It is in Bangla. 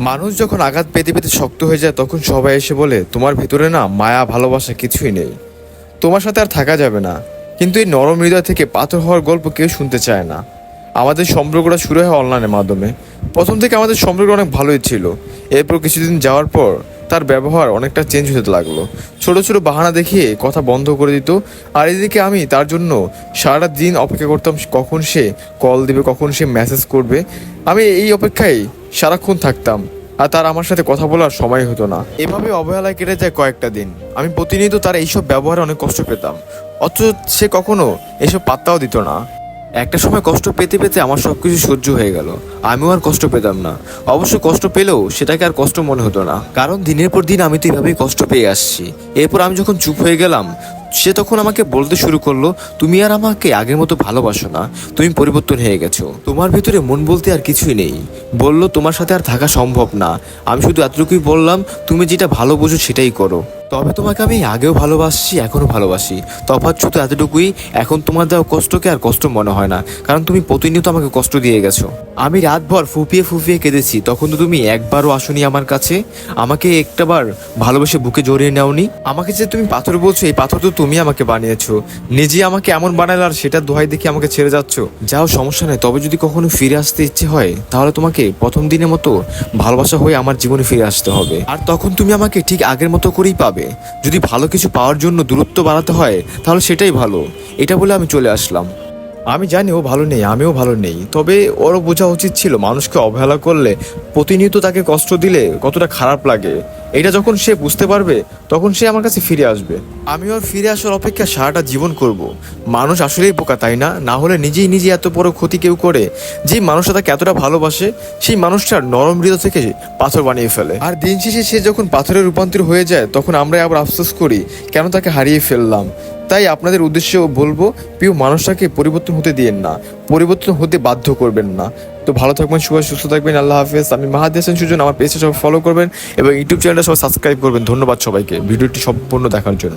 মানুষ যখন আঘাত পেতে পেতে শক্ত হয়ে যায়, তখন সবাই এসে বলে, তোমার ভিতরে না মায়া, ভালোবাসা কিছুই নেই। তোমার সাথে আর থাকা যাবে না। কিন্তু এই নরম হৃদয় থেকে পাথর হওয়ার গল্প কেউ শুনতে চায় না। আমাদের সম্পর্কটা শুরু হয় অনলাইনের মাধ্যমে। প্রথম থেকে আমাদের সম্পর্ক অনেক ভালোই ছিল। এরপর কিছুদিন যাওয়ার পর তার ব্যবহার অনেকটা চেঞ্জ হতে লাগল। ছোট ছোট বাহানা দেখিয়ে কথা বন্ধ করে দিত। আর এদিকে আমি তার জন্য সারাটা দিন অপেক্ষা করতাম কখন সে কল দিবে, কখন সে মেসেজ করবে। আমি এই অপেক্ষায় সারাক্ষণ থাকতাম। আর তার আমার সাথে কথা বলার সময় হতো না। এভাবে অবহেলায় কেটে যায় কয়েকটা দিন। আমি প্রতিনিয়ত তার এইসব ব্যবহারে অনেক কষ্ট পেতাম। অথচ সে কখনো এসব পাত্তাও দিত না। একটা সময় কষ্ট পেতে পেতে আমার সব কিছু সহ্য হয়ে গেল। আমিও আর কষ্ট পেতাম না। অবশ্য কষ্ট পেলেও সেটাকে আর কষ্ট মনে হতো না। কারণ দিনের পর দিন আমি তো এভাবেই কষ্ট পেয়ে আসছি। এরপর আমি যখন চুপ হয়ে গেলাম, সে তখন আমাকে বলতে শুরু করল, তুমি আর আমাকে আগের মতো ভালোবাসো না। তুমি পরিবর্তন হয়ে গেছো। তোমার ভিতরে মন বলতে আর কিছুই নেই। বলল, তোমার সাথে আর থাকা সম্ভব না। আমি শুধু এতটুকুই বললাম, তুমি যেটা ভালো বোঝো সেটাই করো। তবে তোমাকে আমি আগেও ভালোবাসছি, এখনও ভালোবাসি। তফাৎ শুধু এতটুকুই, এখন তোমার দেওয়া কষ্টকে আর কষ্ট মনে হয় না, কারণ তুমি প্রতিনিয়ত আমাকে কষ্ট দিয়ে গেছো। আমি রাতভর ফুপিয়ে ফুপিয়ে কেঁদেছি, তখন তো তুমি একবারও আসনি আমার কাছে। আমাকে একটাবার ভালোবেসে বুকে জড়িয়ে নেওনি। আমাকে যে তুমি পাথর বলছো, এই পাথর তো তুমি আমাকে বানিয়েছো। নিজে আমাকে এমন বানালে আর সেটা দোহাই দেখে আমাকে ছেড়ে যাচ্ছ? যাও, সমস্যা নেই, তবে যদি কখনো ফিরে আসতে ইচ্ছে হয়, তাহলে তোমাকে প্রথম দিনের মতো ভালোবাসা হয়ে আমার জীবনে ফিরে আসতে হবে। আর তখন তুমি আমাকে ঠিক আগের মতো করেই পাবে। যদি ভালো কিছু পাওয়ার জন্য দূরত্ব বাড়াতে হয়, তাহলে সেটাই ভালো। এটা বলে আমি চলে আসলাম। আমি জানি ও ভালো নেই, আমিও ভালো নেই। তবে ওরও বোঝা উচিত ছিল, মানুষকে অবহেলা করলে প্রতিনিয়ত তাকে কষ্ট দিলে কতটা খারাপ লাগে। এটা যখন সে বুঝতে পারবে তখন সে আমার কাছে ফিরে আসবে। আমি ওর ফিরে আসার অপেক্ষা সারাটা জীবন করব। মানুষ আসলেই বোকা তাই না? না হলে নিজেই নিজে এত বড় ক্ষতি কেউ করে যে মানুষটা তাকে এতটা ভালোবাসে সেই মানুষটার নরম হৃদয় থেকে পাথর বানিয়ে ফেলে। আর দিন শেষে সে যখন পাথরে রূপান্তর হয়ে যায় তখন আমরা আবার আফসোস করি কেন তাকে হারিয়ে ফেললাম? তাই আপনাদের উদ্দেশ্যে বলব, প্রিয় মানুষটাকে পরিবর্তন হতে দিয়েন না। পরিবর্তন হতে বাধ্য করবেন না। তো ভালো থাকবেন সবাই সুস্থ থাকবেন, আল্লাহ হাফেজ। আমি মাহাদি সুজন, আমার পেজটা সবাই ফলো করবেন এবং ইউটিউব চ্যানেলটা সবাই সাবস্ক্রাইব করবেন। ধন্যবাদ সবাইকে। ভিডিওটি সম্পূর্ণ দেখার জন্য।